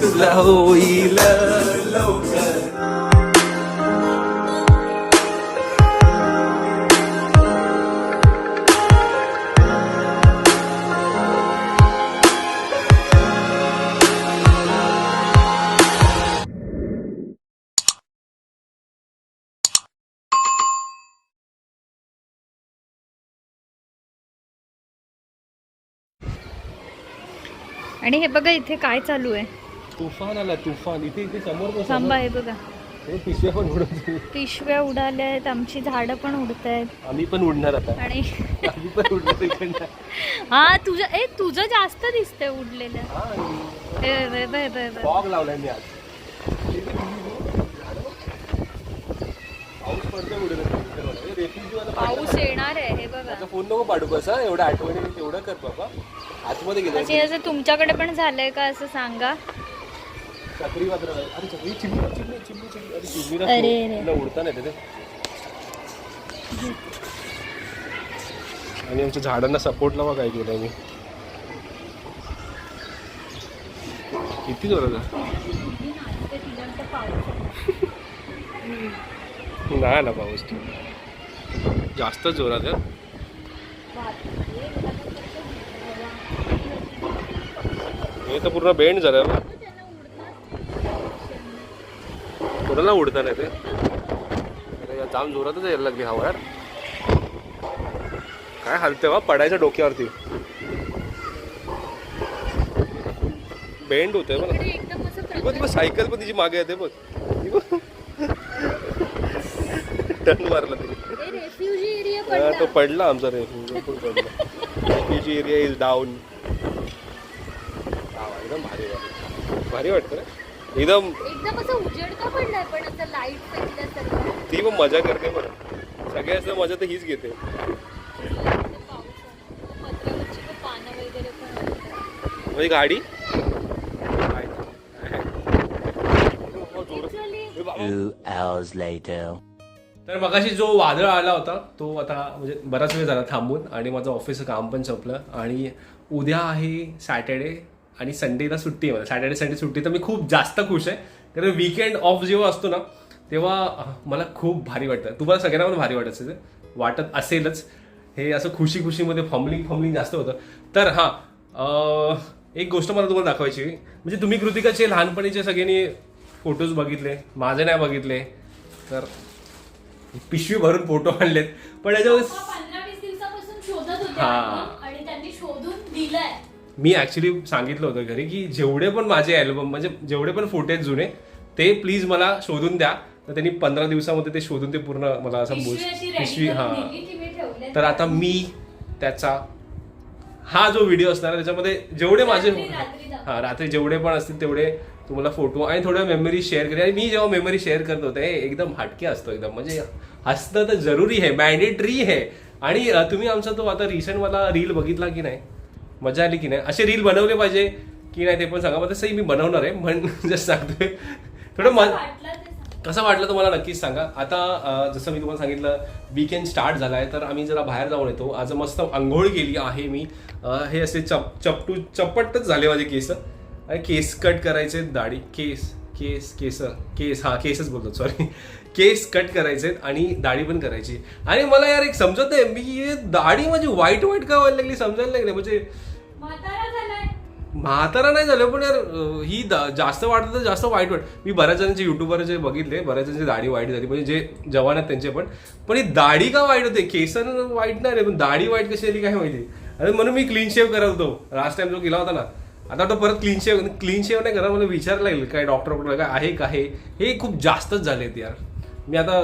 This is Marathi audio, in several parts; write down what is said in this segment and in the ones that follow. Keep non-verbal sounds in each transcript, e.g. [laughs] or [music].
तुला होईल लवकर आणि हे बघा इथे काय चालू आहे. तुफान आला तुफान. इथे इथे समोर थांबा हे बघा. पिशव्या पण उडत पिशव्या उडाल्या आहेत आमची झाडं पण उडत आहेत आम्ही पण उडणार आता. आणि. [laughs] हा तुझं ए तुझं जास्त दिसतंय उडलेलं. फॉग लावलाय मी आज. पाऊस येणार आहे हे बघा. फोन नको पाडू बसा एवढं आठवणी तेवढं कर बाबा. आतमध्ये म्हणजे असं तुमच्याकडे पण झालंय का असं सांगा? चक्रीवादळ आहे. अरे चक्री चिमणी चिमणी चिमणी चिमणी. अरे चिमणीला अरे, सो- अरे. तिला उडता नाही येत आणि आमच्या झाडांना सपोर्टला बघा काय केलं मी. किती जोरात आहे? नाही आला पाऊस. जास्त जोरात आहे. हे तर पूर्ण बेंड झालं. कोणाला उडता नाही ते या जाम जोरातच यायला लागली हवा यार. काय हलते वा पडायच्या डोक्यावरती. बेंड होते बघ बघ सायकल पण तिची मागे येते बघ. टर्न मारला तिने. तो पडला आमचा रेफ्युजी. पण पडला रेफ्युजी एरिया इज डाऊन. एकदम भारी वाटत. भारी वाटतं रे एकदम एकदम असं उजेड का पडलाय पण असं लाइट ती पण मजा करते बरं. सगळ्यात मजा तर हीच घेते. म्हणजे गाडी? Two hours later. तर मगाशी जो वादळ आला होता तो आता म्हणजे बराच वेळ झाला थांबून आणि माझं ऑफिसचं काम पण संपलं. आणि उद्या आहे सॅटर्डे आणि संडेला सुट्टी आहे मला. सॅटर्डे संडे सुट्टी तर मी खूप जास्त खुश आहे. कारण विकेंड ऑफ जेव्हा असतो ना तेव्हा मला खूप भारी वाटतं. तुम्हाला सगळ्यांना पण भारी वाटत असेल. वाटत असेलच. हे असं खुशी खुशीमध्ये फॉर्मलिंग फॉर्मलिंग जास्त होतं. तर हां एक गोष्ट मला तुम्हाला दाखवायची. म्हणजे तुम्ही कृतिकाचे लहानपणीचे सगळ्यांनी फोटोज बघितले माझे नाही बघितले तर पिशवी भरून फोटो आणलेत. पण होते हा. मी ऍक्च्युली सांगितलं होतं घरी की जेवढे पण माझे अल्बम म्हणजे जेवढे पण फोटेज जुने ते प्लीज मला शोधून द्या. तर त्यांनी पंधरा दिवसामध्ये ते शोधून ते पूर्ण मला असं पिशवी हा. तर आता मी त्याचा हा जो व्हिडिओ असणार त्याच्यामध्ये जेवढे माझे. हा रात्री जेवढे पण असतील तेवढे तुम्हाला फोटो आणि थोड्या मेमरी शेअर करेल आणि मी जेव्हा मेमरी शेअर करतो ते एकदम हटके असतो एकदम. म्हणजे हसणं तर जरुरी आहे मॅन्डेटरी आहे. आणि तुम्ही आमचा तो आता रिसेंट मला रील बघितला की नाही? मजा आली की नाही? असे रील बनवले पाहिजे की नाही ते पण सांगा. मग तसंही मी बनवणार आहे म्हण [laughs] जस्ट सांगतोय. थोडं सांग. कसं वाटलं तुम्हाला नक्कीच सांगा. आता जसं मी तुम्हाला सांगितलं वीकेंड स्टार्ट झाला आहे तर आम्ही जरा बाहेर जाऊन येतो. आज मस्त आंघोळ केली आहे मी. हे असे चप चपटू चपटच झाले माझे केस. आणि केस कट करायचे दाढी. केस केस केस. केस हा केसच बोलतो सॉरी केस कट करायचे आणि दाढी पण करायची आणि मला यार एक समजत नाही मी हे दाढी माझी वाईट वाईट का व्हायला लागली समजायला लागले म्हणजे म्हातारा नाही झालं पण यार ही जास्त वाटत तर जास्त वाईट वाट मी बऱ्याच जणांचे युट्यूबर जे बघितले बऱ्याच जणांची दाढी वाईट झाली म्हणजे जे जवान आहेत त्यांचे पण. पण ही दाढी का वाईट होते? केसन वाईट नाही रे पण दाढी वाईट कशी आली काय माहिती? आणि म्हणून मी क्लीन शेव करत होतो. लास्ट टाइम जो केला होता ना. आता तो परत क्लीन शेव क्लीन शेव नाही करा मला विचारायला लागेल काय डॉक्टर काय आहे का हे? हे खूप जास्तच झालेत यार. मी आता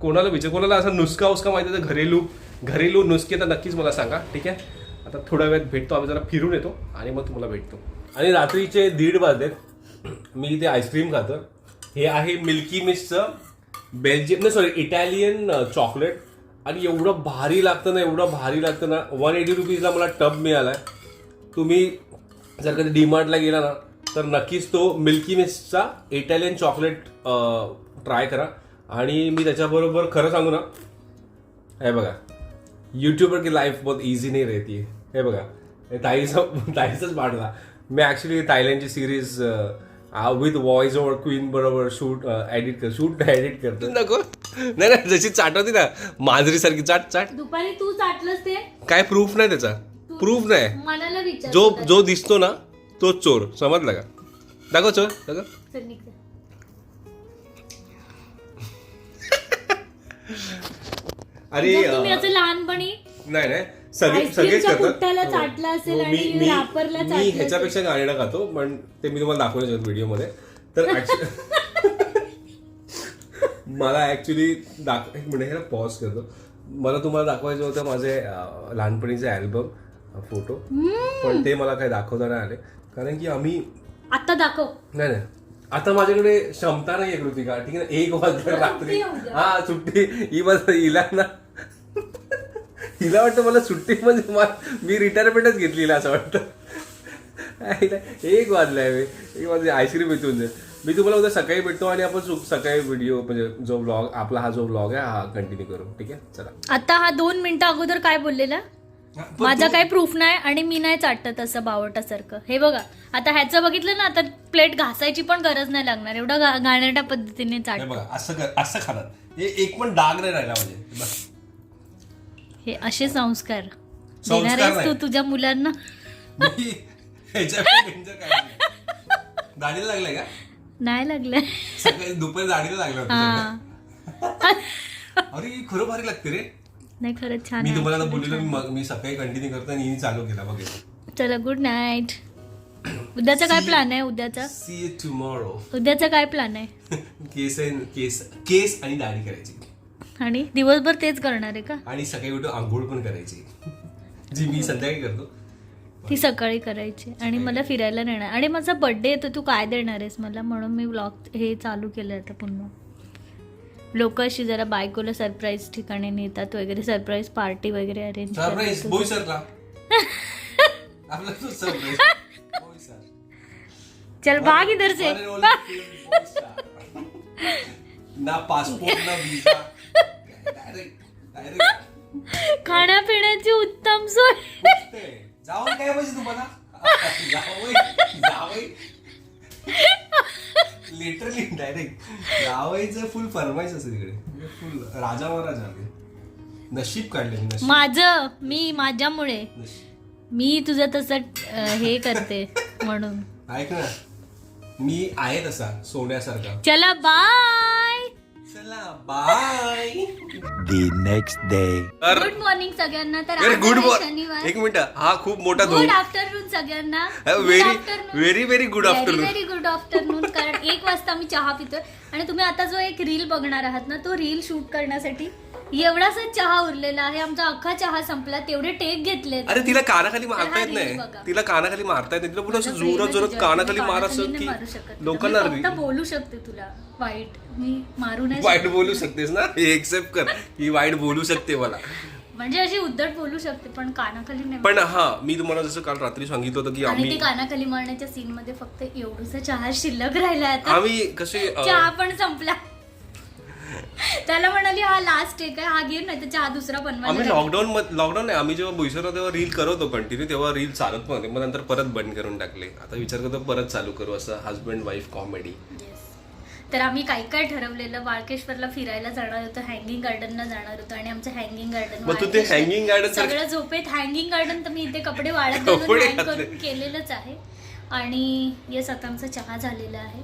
कोणाला विचार कोणाला असा नुसका उस्का माहिती आहे तर घरेलू घरेलू नुसके तर नक्कीच मला सांगा ठीक आहे? आता थोड्या वेळात भेटतो आम्ही जरा फिरून येतो आणि मग तुम्हाला भेटतो. आणि रात्रीचे दीड वाजलेत. मी इथे आईस्क्रीम खातो हे आहे मिल्की मिस्टचं बेल्जियम नाही सॉरी इटालियन चॉकलेट आणि एवढं भारी लागतं ना एवढं भारी लागतं ना. वन एटी रुपीजला मला टब मिळाला आहे तुम्ही जर कधी डीमार्टला गेला ना तर नक्कीच तो मिल्की मिस्टचा इटालियन चॉकलेट ट्राय करा. आणि मी त्याच्याबरोबर खरं सांगू ना हे बघा यूट्यूबर की लाईफ बहुत इझी नाही रहती है हे बघा ताईचा ताईचाच पाठला मी ऍक्च्युली थायलंडची series with voice over queen बरोबर शूट एडिट कर शूट एडिट करतो नको. नाही नाही जशी चाट होती ना माजरी सारखी चाट चाट. दुपारी तू चाटलंस ते? काय प्रूफ नाही त्याचा? प्रूफ नाही. मनाला विचार जो जो दिसतो ना तोच चोर. समजला का? दाखव चोर दाखव. अरे जर तुम्ही असं लहानपणी नाही नाही. सगळे आईस्क्रीमच्या सगळेच करतात. पुट्ट्याला हो. चाटलं असेल हो, मी- आणि मी- रापरला मी चाटलं ह्याच्यापेक्षा गाणं खातो पण ते मी तुम्हाला दाखवण्याच्या व्हिडिओमध्ये तर [laughs] actually- [laughs] मला ऍक्च्युली दाख एक मिनिट ह्याला पॉज करतो. मला तुम्हाला दाखवायचं होतं माझे अं, लहानपणीचे अल्बम फोटो पण ते मला काही दाखवता नाही आले. कारण की आम्ही आता दाखव. नाही नाही. आता माझ्याकडे क्षमता नाही आहे कृतिका. ठीक आहे ना एक वाजता रात्री. हा सुट्टी. ही बस हिला ना. हिला वाटतं मला सुट्टी म्हणजे मा- रिटायरमेंटच घेतलेली असं वाटतं. एक वाजलाय मी एक वाजले आईस्क्रीम येतून जाईल. मी तुम्हाला उद्या सकाळी भेटतो आणि आपण सकाळी व्हिडिओ म्हणजे जो ब्लॉग आपला हा जो ब्लॉग आहे हा कंटिन्यू करू. ठीक आहे? चला. आता हा दोन मिनिटं अगोदर काय बोललेला? माझा काही प्रूफ नाही आणि मी नाही चाटत असं बावटासारखं. हे बघा आता ह्याचं बघितलं ना आता प्लेट घासायची पण गरज नाही लागणार. एवढं घाणेरड्या पद्धतीने चाट हे बघा असं कर असं खाणार हे एक पण डाग नाही राहिला म्हणजे. बस. हे असे संस्कार. संस्कार देणार आहेस तू नाही. तुझ्या मुलांना? मी ह्याच्यापेक्षा danger काय नाही. दाढीला लागलाय का? नाही लागलं. सकाळी दुपारी दाढीला लागला होता हा. सगळं. अरे ही खरं भारी लागते रे. नाही खरंच छान मी आहे. तुम्हाला बोललेलो मी मी सकाळी कंटिन्यू करतो आणि हिने चालू केला बघा चला गुड नाईट उद्याचा काय प्लॅन आहे उद्याचा? सी यू टुमॉरो उद्याचा काय प्लॅन आहे? [laughs] केस and- केस केस आणि दाढी करायची. आणि दिवसभर तेच करणार आहे का? आणि सकाळी उठून आंघोळ पण करायची. जी मी संध्याकाळी करतो. ती सकाळी करायची. आणि मला फिरायला नेणार. आणि माझा बर्थडे येतो तू काय देणार आहेस मला? म्हणून मी व्लॉग हे चालू केलं आता पुन्हा. लोक अशी जरा बायकोला सरप्राईज ठिकाणी नेतात वगैरे सरप्राईज पार्टी वगैरे अरेंज सरप्राईज बोई सरला आपला तो सरप्राईज बोई सर चल भाग इधर से. ना पासपोर्ट ना विजा डायरेक्ट डायरेक्ट खाण्यापिण्याची उत्तम सोय. जावं काय पाहिजे तुम्हाला? [laughs] लिटरली डायरेक्ट जावईचं फुल फरमाईश असते तिकडे. फुल राजा महाराजा नशीब काढले मी नशीब. माझं मी माझ्यामुळे. नशीब. मी तुझं तसं अं, हे करते म्हणून. ऐक ना. मी आहे तसा सोन्यासारखा. चला बाय चला bye The next day. Good morning सगळ्यांना. तर अरे आज गुड मॉर्निंग शनिवार. एक मिनिट. हा खूप मोठा गुड आफ्टरनून सगळ्यांना. Very very very good afternoon very good afternoon कारण एक वाजता आम्ही चहा पितोय. आणि तुम्ही आता जो एक रील बघणार आहात ना तो रील शूट करण्यासाठी एवढासा चहा उरलेला आहे आमचा अख्खा चहा संपला तेवढे टेक घेतले अरे तिला कानाखाली मारता येत नाही. तिला कानाखाली मारता येत नाही. तिला पुढे असं जोरात जोरात कानाखाली मार असं की लोकांना फक्त बोलू शकते तुला वाईट. मी मारू नाही वाईट. बोलू शकतेस ना? हे एक्सेप्ट कर. ही वाईट बोलू शकते मला. म्हणजे अशी उद्धट बोलू शकते पण कानाखाली नाही पण हा मी तुम्हाला जसं काल रात्री सांगितलं होतं की आम्ही कानाखाली मारण्याच्या सीन मध्ये फक्त एवढूसा चहा शिल्लक राहिला आम्ही कसे चहा पण संपला. [laughs] त्याला म्हणाली हा लास्ट एक आहे हा घे नाही तर चहा दुसरा आम्ही बनवायला लॉकडाऊन लॉकडाऊन नाही आम्ही जेव्हा बोईसर तेव्हा रील करत होतो कंटिन्यू तेव्हा रील चालत पण होते मग नंतर परत बंद करून टाकले. आता विचार करतो परत चालू करू असं हस्बंड वाईफ कॉमेडी. तर आम्ही काय काय ठरवलेलं वाळकेश्वरला फिरायला जाणार होतो हँगिंग गार्डनला जाणार होतो आणि आमचं हँगिंग गार्डन मग तू ते hanging garden सारखं- सगळं झोपेत हँगिंग गार्डन तर मी इथे कपडे [laughs] वाळत कपडे घालून hang घातले. करून केलेलंच आहे. आणि येस आता आमचा चहा झालेला आहे.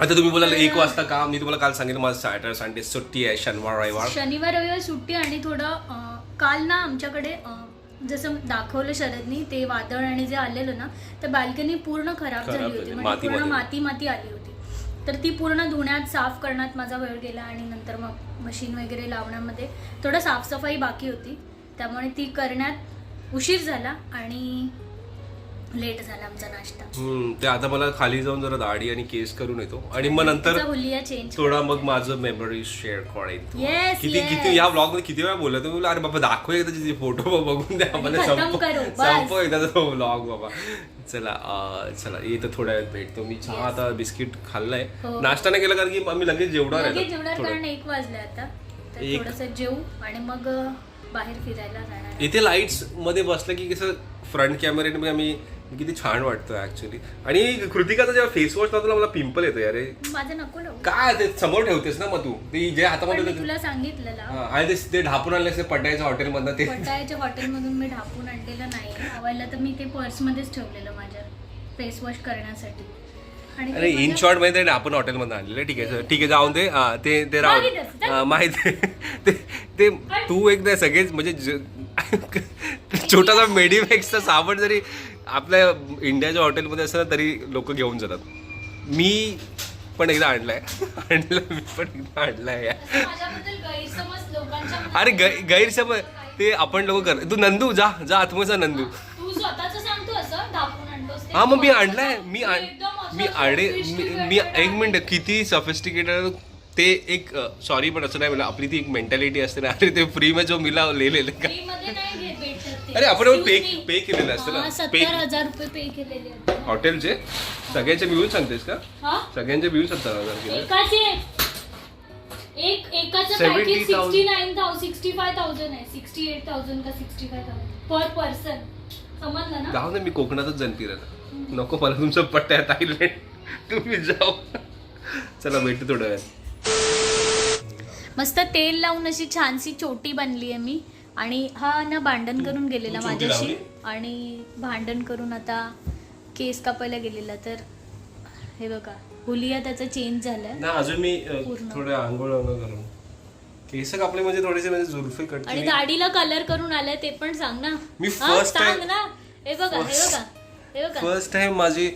आता तुम्ही बोलाल एक वाजता का? मी तुम्हाला काल सांगितलं माझं सॅटर्डे संडे सुट्टी आहे शनिवार रविवार. शनिवार रविवार सुट्टी आणि थोडं अं, काल ना आमच्याकडे अं, जसं दाखवलं शरदनी ते वादळ आणि जे आलेलं ना तर बाल्कनी पूर्ण खराब खराब झाली झाली, होती. म्हणजे माती- पूर्ण माती. माती माती आली होती. तर ती पूर्ण धुण्यात साफ करण्यात माझा वेळ गेला आणि नंतर मग मशीन वगैरे लावण्यामध्ये थोडं साफसफाई बाकी होती. त्यामुळे ती करण्यात उशीर झाला आणि लेट झाला आमचा नाश्ता. हम्म, ते आता मला खाली जाऊन जरा दाढी आणि केस करून येतो. आणि मग नंतर तुझा हुलिया चेंज थोडा मग माझं मेमरी शेअर करेन Yes, किती yes. किती या ब्लॉगमध्ये किती वेळा बोलला तुम्ही बोलला, अरे बाबा दाखव एकदा फोटो बघून द्या मला खतम संप करो, बस. संपव एकदा तो ब्लॉग बाबा. चला अं, चला येतं थोड्या वेळात भेटतो. मी चहा आता बिस्किट खाल्लाय. हो. नाश्ता नाही केला कारण की आम्ही लगेच जेवणार लगेच आहे जेवणार थोडं. कारण एक वाजले आता. तर एक- थोडस जेवू आणि मग अं, बाहेर फिरायला जाणार इथे लाईट्समध्ये बसलं की कसं फ्रंट कॅमेऱ्याने आम्ही किती छान वाटतं ऍक्च्युली आणि कृतिकाचा जेव्हा फेस वॉश लावतो ना मला पिंपल येतो अरे. माझं नको लावू. काय ते समोर ठेवतेस ना मग तू? ते जे पण हातामध्ये मी तुला सांगितलेलं. हा, आणि ते- ते ढापून आणले पड्याच्या हॉटेलमधनं ते. पटायाच्या हॉटेलमधून मी ढापून आणलेलं नाही. हवायला तर मी ते पर्समध्येच ठेवलेलं माझ्या फेस वॉश करण्यासाठी. आणि ते अरे इन माझ्या- शॉर्टमध्ये ते ढापून हॉटेलमधनं आणलेलं ठीक आहे. ठीक आहे जाऊन दे. हा, ते ते राहून माहिती आहे, हा, माहिती आहे. ते ते तू एकदा सगळेच म्हणजे ज- छोटासा मेडिमॅक्सचा साबण जरी आपल्या इंडियाच्या हॉटेलमध्ये असलं ना तरी लोक घेऊन जातात. मी पण एकदा आणलाय. आणलं मी पण एकदा आणलाय. असं अरे गै गैरसमज ते आपण लोक कर तू नंदू जा जा आत्मचा नंदू. असं. हा मग मी आणलाय. मी असं मी आणे मी एक. मिनिट किती सफिस्टिकेटेड ते एक सॉरी पण असं नाही मला आपली ती एक मेंटॅलिटी असते ना. अरे ते फ्री मध्ये जो मिला लिहिलेलं का. अरे आपण पे. पे केलेलं असतं ना. पे हजार रुपये पे केलेले. हॉटेलचे सगळ्यांचे मिळून सांगतेस का? हा? सगळ्यांचे मिळून सत्तर हजार केले. एक एकाचं 70,000 package sixty nine thousand sixty five thousand आहे. सिक्स्टी एट थाउजंड का sixty five thousand per person समजलं ना? जाऊ दे मी कोकणातच जण फिरत नको मला तुमचं पट्ट्या थायलंड तुम्ही जाऊ. चला भेटू थोड्या वेळात. मस्त तेल लावून अशी छानशी चोटी बनली आहे मी. आणि हा ना भांडण करून गेलेला तू चोटी माझ्याशी. लावली? आणि भांडण करून आता केस कापायला गेलेला. तर हे बघा हुलिया त्याचा चेंज झालाय. ना अजून मी अ, पूर्ण. थोडे आंघोळ करून. केस कापले म्हणजे थोडेसे म्हणजे जुल्फे कट आणि दाढीला कलर करून आलाय ते पण सांग ना. मी हा, first सांग time- ना. हे बघा हे बघा हे बघा. फर्स्ट टाइम माझी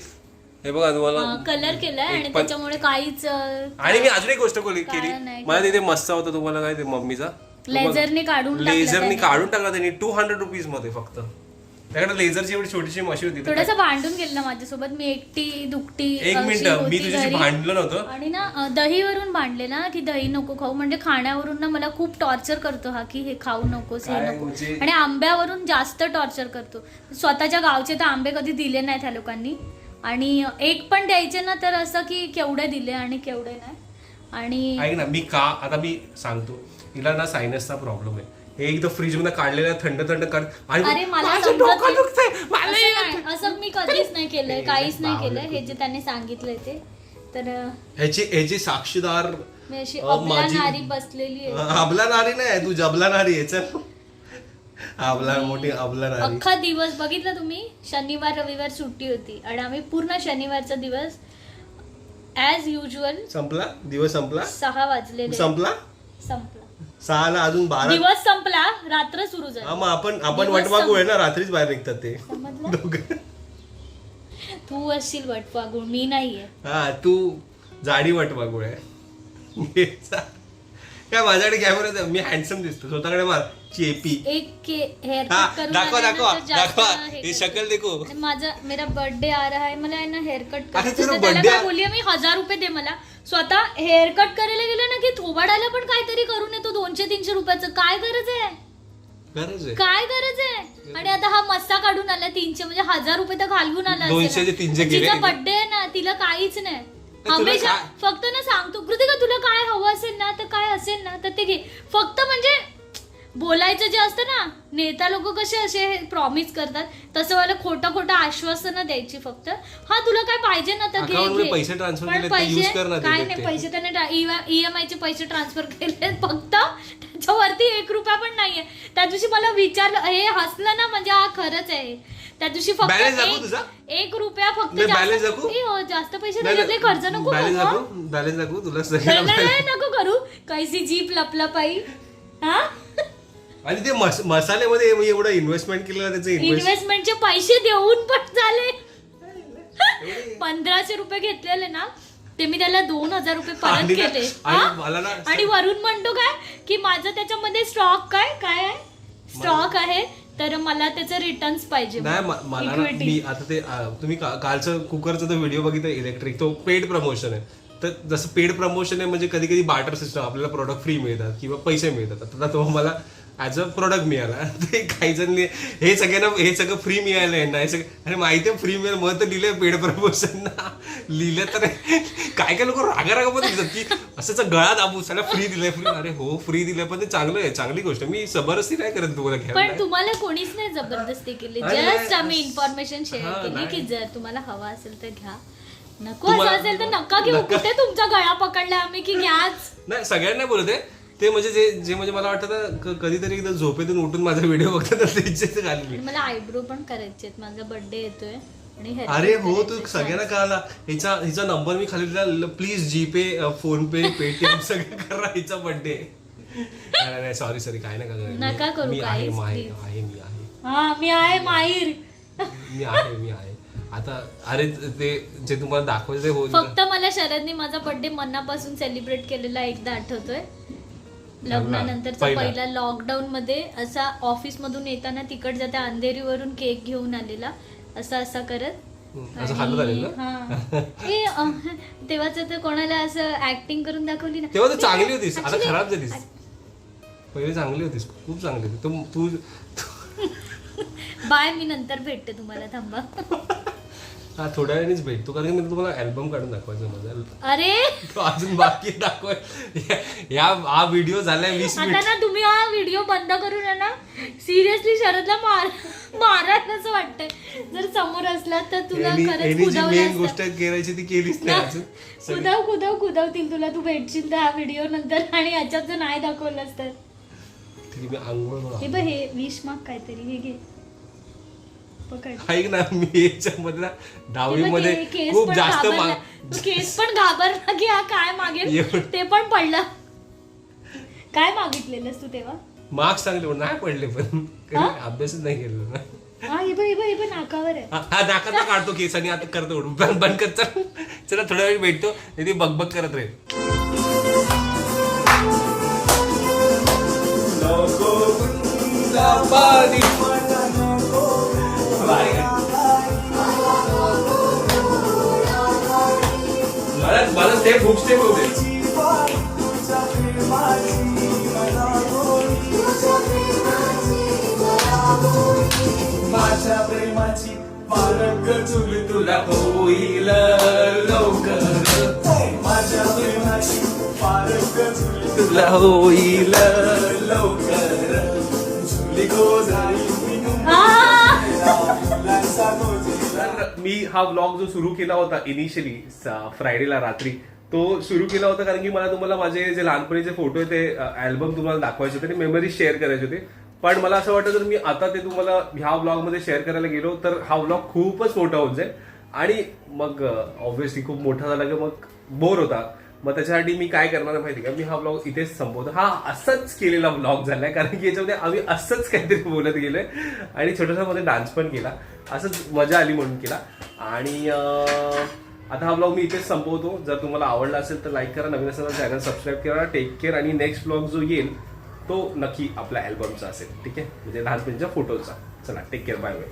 हे बघा तुम्हाला कलर केलाय आणि त्याच्यामुळे काहीच आणि मी अजून एक गोष्ट केली. नाही मला तिथे मस्त होता तुम्हाला काय ते मम्मीचा. लेझरने काढून लेझरने. काढून टाकला त्यांनी टू हंड्रेड रुपीजमध्ये फक्त. त्याकडे लेझरची एवढी छोटीशी मशीन होती थोडस भांडून गेलं ना माझ्यासोबत मी एकटी दुकटी एक मिनिट मी तुझ्याशी. भांडलं नव्हतं. आणि ना दहीवरून भांडले ना की दही नको खाऊ. म्हणजे खाण्यावरून ना मला खूप टॉर्चर करतो हा की हे खाऊ नकोस हे नको. आणि आंब्यावरून जास्त टॉर्चर करतो. स्वतःच्या गावचे तर आंबे कधी दिले नाहीत ह्या लोकांनी. आणि एक पण द्यायचे ना तर असं की केवढे दिले आणि केवढे नाही. आणि ऐक ना मी का आता मी सांगतो. हिला ना सायनसचा प्रॉब्लेम आहे. हे एकदा फ्रीजमध्ये काढलेलं थंड थंड आणि अरे मला माझं समजत डोकं नाही. दुखतंय. मला असं हे- नाही, असं मी कधीच नाही केलंय काहीच नाही केलंय. हे. जे त्याने सांगितलंय ते. तर अ, ह्याची ह्याची साक्षीदार मी अशी अ, माझी- नारी बसलेली आहे. अबला नारी नाही तू जबला नारी आहे चल. अबला मोठी नारी अख्खा दिवस बघितलं तुम्ही? शनिवार रविवार सुट्टी होती. आणि आम्ही पूर्ण शनिवारचा दिवस ऍज युजल संपला? दिवस संपला? सहा वाजलेले. संपला? संपला. सहाला अजून बारा दिवस संपला रात्र सुरू हा झाली मग आपण आपण दिवस वटवागू आहे ना रात्रीच बाहेर निघतात ते. समजलं? दोघं. तू असशील वटवागुळ मी नाहीये. हा तू जाडी वटवागू आहे. [laughs] काय माझ्याकडे कॅमेरा मी हँडसम दिसतो. स्वतःकडे मार. चेपी एक के हेअर हा, कट दाखवा, दाखवा. हे. शक्ल देखो. माझा मेरा बर्थडे आ रहा है. मला आहे ना हेअर कट करायचं. बोलली मी हजार रुपये दे मला. स्वतः हेअर कट करायला गेले ना की थोबाडाला पण काहीतरी करून येतो दोनशे तीनशे रुपयाचं. काय गरज आहे? काय गरज आहे? आणि आता हा मस्सा काढून आला तीनशे म्हणजे हजार रुपये तर घालवून आला. तिचा बर्थडे आहे ना तिला काहीच नाही. हमेशा फक्त ना सांगतो कृतिका तुला काय हवं असेल ना तर काय असेल ना तर ते घे. फक्त म्हणजे बोलायचं जे असतं ना नेता लोक कसे असे प्रॉमिस करतात तसं मला खोटं खोटं आश्वासनं द्यायची फक्त हा तुला काय पाहिजे ना तर घे घे. पैसे पण केले ते काय. नाही पैसे त्याने ईएमआय चे पैसे ट्रान्सफर केले फक्त त्याच्यावरती एक रुपया पण नाहीये त्या दिवशी मला विचारलं हे हसलं ना म्हणजे हा खरंच आहे त्या दिवशी फक्त Balance दाखवू एक- तुझा? एक रुपया फक्त नाही, जास्त- balance दाखवू? ए, हो, जास्त पैसे त्याच्यातले खर्च नको बॅलेन्स करू, दाखवू? बॅलेन्स दाखवू तुला नाही, सगळं नाही, नाही, नको करू कैसी जीप लपलपाई हा आणि ते मस- मसाल्यामध्ये मी एवढं इन्व्हेस्टमेंट केलेलं त्याचं इन्व्हेस्ट इन्व्हेस्टमेंटचे पैसे देऊन पण झाले. [laughs] पंधराशे रुपये घेतलेले ना ते मी त्याला दोन हजार रुपये परत आणि ना- केले. आणि हा? मला ना- आणि वरून म्हणतो काय की माझं त्याच्यामध्ये स्टॉक काय काय आहे? स्टॉक आहे तर मला त्याचे रिटर्न्स पाहिजे नाही म- मला ना Equity. मी आता ते आ, तुम्ही का- कालचं कुकरचा तो व्हिडिओ बघितला इलेक्ट्रिक तो पेड प्रमोशन आहे. तर जसं पेड प्रमोशन आहे म्हणजे कधी कधी बार्टर सिस्टम आपल्याला प्रोडक्ट फ्री मिळतात किंवा पैसे मिळतात. आता तो मला ॲज अ प्रोडक्ट मिळाला ते काही जण लि- हे सगळ्यांना हे सगळं फ्री मिळालं यांना. हे सगळं अरे माहिती आहे फ्री मिळेल. मग तर लिहिलंय पेड प्रमोशन ना लिहिलं तर काय काय लोक रागा रागा पण लिहितात. की असंच गळा दाबू सगळं फ्री दिलंय फ्री अरे हो फ्री दिलंय पण ते चांगलं आहे चांगली गोष्ट. मी जबरदस्ती नाही करत तुम्हाला पण घ्यायला तुम्हाला कोणीच नाही जबरदस्ती केली. नाही, जस्ट आम्ही इन्फॉर्मेशन शेअर हा, केली नाही. की जर तुम्हाला हवा असेल तर घ्या. नको तुम्हाला- असं असेल तर नका घेऊ. नका. कुठे तुमचा गळा पकडला आम्ही की घ्याच नाही सगळ्यांना बोलत आहे ते म्हणजे जे जे म्हणजे मला वाटतं कधीतरी एकदा झोपेतून उठून माझा व्हिडिओ बघतात त्यांचे घालली मला आयब्रो पण करायचे माझा बर्थडे येतोय अरे हो तू. सगळ्यांना कळाला. हिचा हिचा नंबर मी खाली दिला please GPay PhonePe Paytm सगळं करा हिचा बर्थडे नाही नाही सॉरी सॉरी काय नका करू. नका मी- करू मी आहे काहीच, आहे मी आहे. मी आहे माहीर. मी आहे मी आहे. आता अरे ते जे तुम्हाला दाखवायचं फक्त मला शरदने माझा बर्थडे मनापासून सेलिब्रेट केलेला एकदा आठवतोय. लग्नानंतरचा पहिला. पहिला. लॉकडाऊन मध्ये असा ऑफिस मधून येताना तिकडच्या त्या अंधेरीवरून केक घेऊन आलेला. असा असा करत. हम्म, असं हालत आलेलं? ना? हा. [laughs] ए, अं, तेव्हाच तर कोणाला असं ऍक्टिंग करून दाखवली ना. तेव्हा चांगली होतीस. आता Actually- खराब झालीस. पहिले चांगली होतीस. खूप चांगली होती. तू- तू [laughs] बाय मी नंतर भेटते तुम्हाला. थांबा. [laughs] हा थोड्या वेळानेच भेटतो कारण की मी तुम्हाला अल्बम काढून दाखवायचं माझा अरे! [laughs] तो अजून बाकी दाखवाय या हा व्हिडिओ झालाय वीस आता मिनिट ना तुम्ही हा व्हिडिओ बंद करून आहे ना सिरियसली शरदला मार मारायला असं वाटतंय. जर समोर असला तर तुला यांनी खरंच यांनी जी मेन कुदावलं गोष्ट करायची ती केलीच नाही अजून. सगळी- कुदाव कुदाव कुदावतील तुला. तू भेटशील त्या व्हिडिओ नंतर आणि याच्यात जर नाही दाखवलंस तर. ठीक आहे, मी आंघोळ करून हे बघ हे विश माग काहीतरी. हे घे. ऐक ना मी याच्यामध्ये ना दहावीमध्ये केस खूप पण जास्त केस पण घाबरला की हा काय मागेल? एवढं. ते पण पडलं. काय मागितलेलंस तू तेव्हा? मार्क्स चांगले पण नाही पडले पण? अभ्यासच नाही केलं ना. नाकावर आहे. हा काढतो केस आणि आता करतो बंद कर चल. चला थोड्या वेळ भेटतो. नाही ती बगबग करत राहील स्टेप खूप स्टेप होते माझ्या प्रेमाची चुली तुला होईल लवकर. माझ्या प्रेमाची चुली तुला होईल लवकर. झुली तर मी हा ब्लॉग जो सुरू केला होता इनिशियली फ्रायडेला रात्री तो सुरू केला होता कारण की मला तुम्हाला माझे जे लहानपणीचे फोटो आहे ते अल्बम तुम्हाला दाखवायचे होते आणि मेमरी शेअर करायचे होते. पण मला असं वाटतं जर मी आता ते तुम्हाला ह्या ब्लॉगमध्ये शेअर करायला गेलो तर हा ब्लॉग खूपच मोठा होऊन जाईल. आणि मग ऑब्व्हियसली खूप मोठा झाला की मग बोर होता. मग त्याच्यासाठी मी काय करणार माहिती का? मी हा ब्लॉग इथेच संपवतो. हा असंच केलेला ब्लॉग झालाय कारण की याच्यामध्ये आम्ही असंच काहीतरी बोलत गेलोय. आणि छोटासा मध्ये डान्स पण केला. असंच मजा आली म्हणून केला. आणि आता हा ब्लॉग मी इथेच संपवतो. जर तुम्हाला आवडला असेल तर लाईक करा. नवीन असेल चॅनल सबस्क्राईब करा. टेक केअर आणि नेक्स्ट ब्लॉग जो येईल तो नक्की आपल्या अल्बमचा असेल. ठीक आहे? म्हणजे लहानपणीच्या फोटोचा चला टेक केअर बाय बाय